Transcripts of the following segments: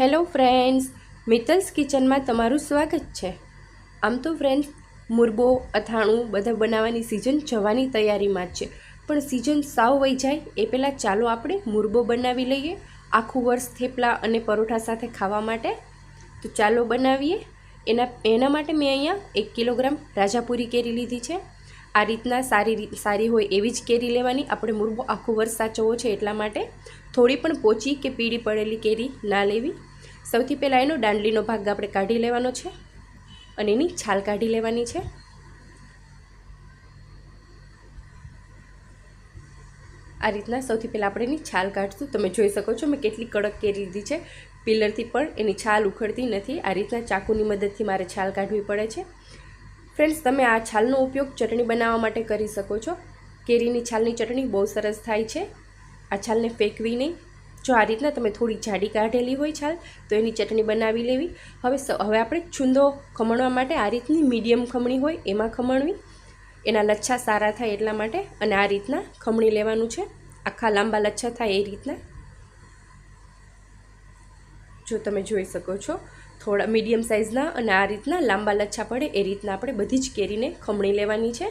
Hello friends Mittals કિચનમાં તમારું સ્વાગત છે. આમ તો ફ્રેન્ડ્સ, મુરબો, અથાણું બધા બનાવવાની સિઝન જવાની તૈયારીમાં જ છે. પણ સિઝન સાવ વહી જાય, એ પહેલાં ચાલો આપણે મુરબો બનાવી લઈએ. આખું વર્ષ થેપલા અને પરોઠા સાથે ખાવા માટે. તો ચાલો બનાવીએ. એના એના માટે મેં અહીંયા એક કિલોગ્રામ રાજાપુરી કેરી લીધી છે. આ રીતના સારી સારી હોય એવી જ કેરી લેવાની. આપણે મુરબો આખું વર્ષ સાચવવો છે એટલા માટે. થોડી પણ પોચી કે પીળી પડેલી કેરી ના લેવી. સૌથી પહેલાં એનો દાંડલીનો ભાગ આપણે કાઢી લેવાનો છે અને એની છાલ કાઢી લેવાની છે. આ રીતના સૌથી પહેલાં આપણે એની છાલ કાઢશું. તમે જોઈ શકો છો મેં કેટલી કડક કેરી લીધી છે. પિલરથી પણ એની છાલ ઉખડતી નથી. આ રીતના ચાકુની મદદથી મારે છાલ કાઢવી પડે છે. ફ્રેન્ડ્સ, તમે આ છાલનો ઉપયોગ ચટણી બનાવવા માટે કરી શકો છો. કેરીની છાલની ચટણી બહુ સરસ થાય છે. આ છાલને ફેંકવી નહીં જો આ રીતના તમે થોડી જાડી કાઢેલી હોય છાલ, તો એની ચટણી બનાવી લેવી. હવે હવે આપણે છુંદો ખમણવા માટે આ રીતની મીડિયમ ખમણી હોય એમાં ખમણવી. એના લચ્છા સારા થાય એટલા માટે અને આ રીતના ખમણી લેવાનું છે. આખા લાંબા લચ્છા થાય એ રીતના. જો તમે જોઈ શકો છો, થોડા મીડિયમ સાઇઝના અને આ રીતના લાંબા લચ્છા પડે એ રીતના આપણે બધી જ કેરીને ખમણી લેવાની છે.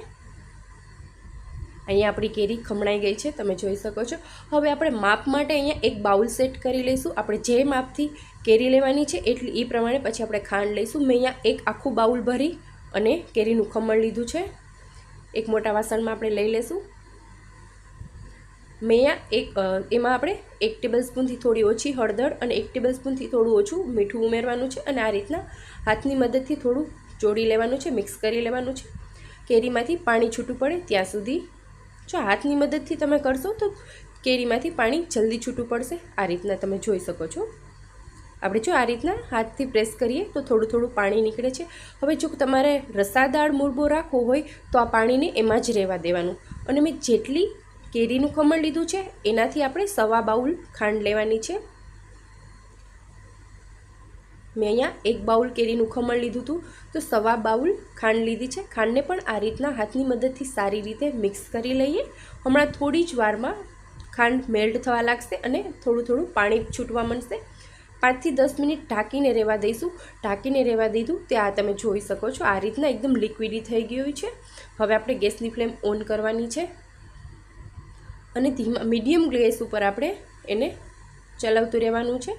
અહીંયા આપણી કેરી ખમણાઈ ગઈ છે, તમે જોઈ શકો છો. હવે આપણે માપ માટે અહીંયા એક બાઉલ સેટ કરી લઈશું. આપણે જે માપથી કેરી લેવાની છે એટલી એ પ્રમાણે પછી આપણે ખાંડ લઈશું. મેં અહીંયા એક આખું બાઉલ ભરી અને કેરીનું ખમણ લીધું છે. એક મોટા વાસણમાં આપણે લઈ લઈશું મેં એક એમાં આપણે એક ટેબલ સ્પૂનથી થોડી ઓછી હળદર અને એક ટેબલ સ્પૂનથી થોડું ઓછું મીઠું ઉમેરવાનું છે અને આ રીતના હાથની મદદથી થોડું જોડી લેવાનું છે, મિક્સ કરી લેવાનું છે. કેરીમાંથી પાણી છૂટું પડે ત્યાં સુધી જો હાથની મદદથી તમે કરશો તો કેરીમાંથી પાણી જલ્દી છૂટું પડશે. આ રીતના તમે જોઈ શકો છો. આપણે જો આ રીતના હાથથી પ્રેસ કરીએ તો થોડું થોડું પાણી નીકળે છે. હવે જો તમારે રસાદાર મુરબો રાખવો હોય તો આ પાણીને એમાં જ રહેવા દેવાનું. અને મેં જેટલી કેરીનું ખમણ લીધું છે, એનાથી આપણે સવા બાઉલ ખાંડ લેવાની છે. મેં અહીંયા એક બાઉલ કેરીનું ખમણ લીધું હતું. તો સવા બાઉલ ખાંડ લીધી છે. ખાંડને પણ આ રીતના હાથની મદદથી સારી રીતે મિક્સ કરી લઈએ. હમણાં થોડી જ વારમાં ખાંડ મેલ્ટ થવા લાગશે અને થોડું થોડું પાણી છૂટવા મળશે પાંચથી દસ મિનિટ ઢાંકીને રહેવા દઈશું. ઢાંકીને રહેવા દીધું તે આ તમે જોઈ શકો છો. આ રીતના એકદમ લિક્વિડી થઈ ગયું છે. હવે આપણે ગેસની ફ્લેમ ઓન કરવાની છે. અને ધીમા, મીડિયમ ગેસ ઉપર આપણે એને ચલાવતું રહેવાનું છે.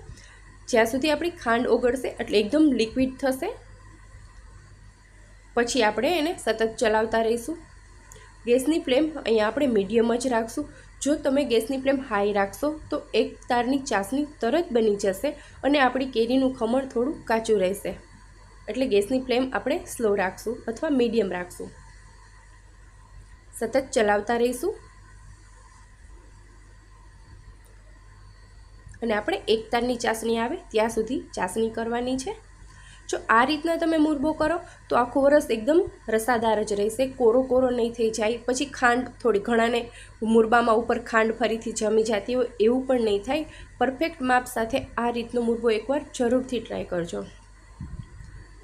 જ્યાં સુધી આપણી ખાંડ ઓગળશે એટલે એકદમ લિક્વિડ થશે. પછી આપણે એને સતત ચલાવતા રહીશું. ગેસની ફ્લેમ અહીંયા આપણે મીડિયમ જ રાખશું. જો તમે ગેસની ફ્લેમ હાઈ રાખશો તો એક તારની ચાસણી તરત બની જશે અને આપણી કેરીનું ખમણ થોડું કાચું રહેશે. એટલે ગેસની ફ્લેમ આપણે સ્લો રાખશું અથવા મીડિયમ રાખશું. સતત ચલાવતા રહીશું. અને આપણે એક તારની ચાસણી આવે ત્યાં સુધી ચાસણી કરવાની છે. જો આ રીતના તમે મુરબો કરો, તો આખું વરસ એકદમ રસાદાર જ રહેશે, કોરો કોરો નહીં થઈ જાય. પછી ખાંડ થોડી ઘણાને મુરબામાં ઉપર ખાંડ ફરીથી જમી જતી હોય એવું પણ નહીં થાય. પરફેક્ટ માપ સાથે આ રીતનો મુરબો એકવાર જરૂરથી ટ્રાય કરજો.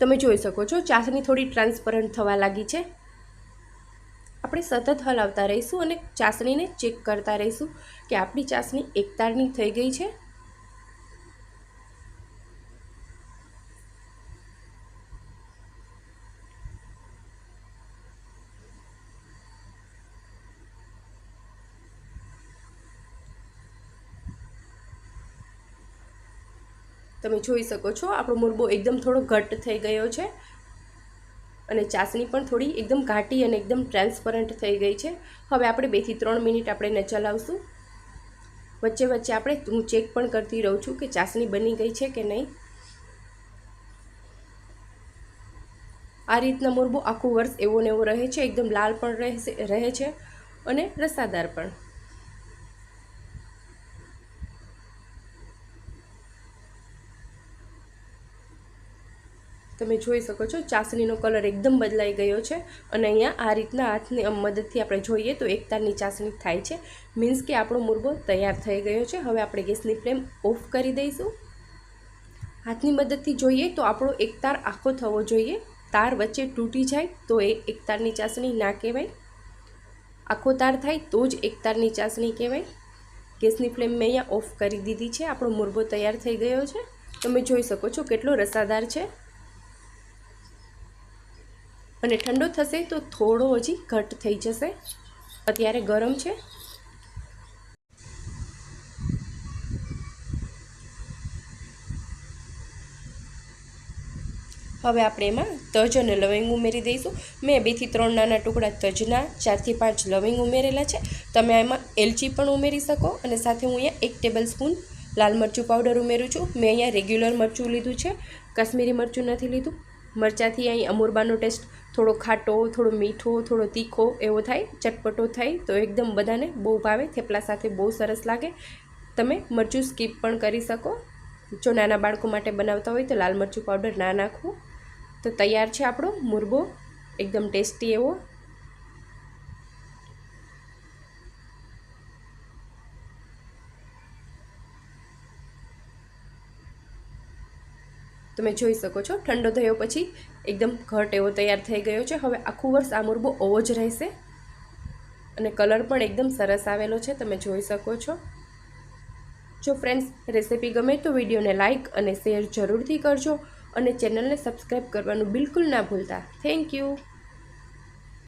તમે જોઈ શકો છો, ચાસણી થોડી ટ્રાન્સપરન્ટ થવા લાગી છે. આપણે સતત હલાવતા રહીશું અને ચાસણીને ચેક કરતા રહીશું કે આપણી ચાસણી એકતારની થઈ ગઈ છે. તમે જોઈ શકો છો, આપણો મુરબો એકદમ થોડો ઘટ્ટ થઈ ગયો છે. અને ચાસણી પણ થોડી એકદમ ઘાટી અને એકદમ ટ્રાન્સપરન્ટ થઈ ગઈ છે. હવે આપણે બેથી ત્રણ મિનિટ આપણે એને ચલાવશું વચ્ચે વચ્ચે આપણે હું ચેક પણ કરતી રહું છું કે ચાસણી બની ગઈ છે કે નહીં. આ રીતના મુરબો આખું વર્ષ એવો ને એવો રહે છે, એકદમ લાલ પણ રહે છે અને રસાદાર પણ. તમે જોઈ શકો છો, ચાસણીનો કલર એકદમ બદલાઈ ગયો છે અને અહીંયા આ રીતના હાથની મદદથી આપણે જોઈએ તો એક તારની ચાસણી થાય છે. મીન્સ કે આપણો મુરબો તૈયાર થઈ ગયો છે. હવે આપણે ગેસની ફ્લેમ ઓફ કરી દઈશું. હાથની મદદથી જોઈએ તો આપણો એક તાર આખો થવો જોઈએ. તાર વચ્ચે તૂટી જાય તો એ એક તારની ચાસણી ના કહેવાય. આખો તાર થાય તો જ એક તારની ચાસણી કહેવાય. ગેસની ફ્લેમ મેં અહીંયા ઓફ કરી દીધી છે. આપણો મુરબો તૈયાર થઈ ગયો છે. તમે જોઈ શકો છો કેટલો રસાદાર છે. અને ઠંડો થશે તો થોડો હજી ઘટ થઈ જશે. અત્યારે ગરમ છે. હવે આપણે એમાં તજ અને લવિંગ ઉમેરી દઈશું. મેં બેથી ત્રણ નાના ટુકડા તજના, ચારથી પાંચ લવિંગ ઉમેરેલા છે. તમે એમાં એલચી પણ ઉમેરી શકો અને સાથે હું અહીંયા એક ટેબલ સ્પૂન લાલ મરચું પાવડર ઉમેરું છું. મેં અહીંયા રેગ્યુલર મરચું લીધું છે. કાશ્મીરી મરચું નથી લીધું. મરચાંથી અહીં અમુરબાનો ટેસ્ટ થોડો ખાટો, થોડો મીઠો, થોડો તીખો એવો થાય, ચટપટો થાય તો એકદમ બધાને બહુ ભાવે, થેપલા સાથે બહુ સરસ લાગે. તમે મરચું સ્કીપ પણ કરી શકો. જો નાના બાળકો માટે બનાવતા હોય તો લાલ મરચું પાવડર ના નાખવું તો તૈયાર છે આપણો મુરબો. એકદમ ટેસ્ટી એવો. તમે જોઈ શકો છો. ઠંડો થયો પછી એકદમ ઘટ એવો તૈયાર થઈ ગયો છે. હવે આખું વર્ષ આ મુરબો ઓવો જ રહેશે. અને કલર પણ એકદમ સરસ આવેલો છે. તમે જોઈ શકો છો. જો ફ્રેન્ડ્સ રેસીપી ગમે તો વિડીયોને લાઇક અને શેર જરૂરથી કરજો. અને ચેનલને સબસ્ક્રાઈબ કરવાનું બિલકુલ ના ભૂલતા. Thank you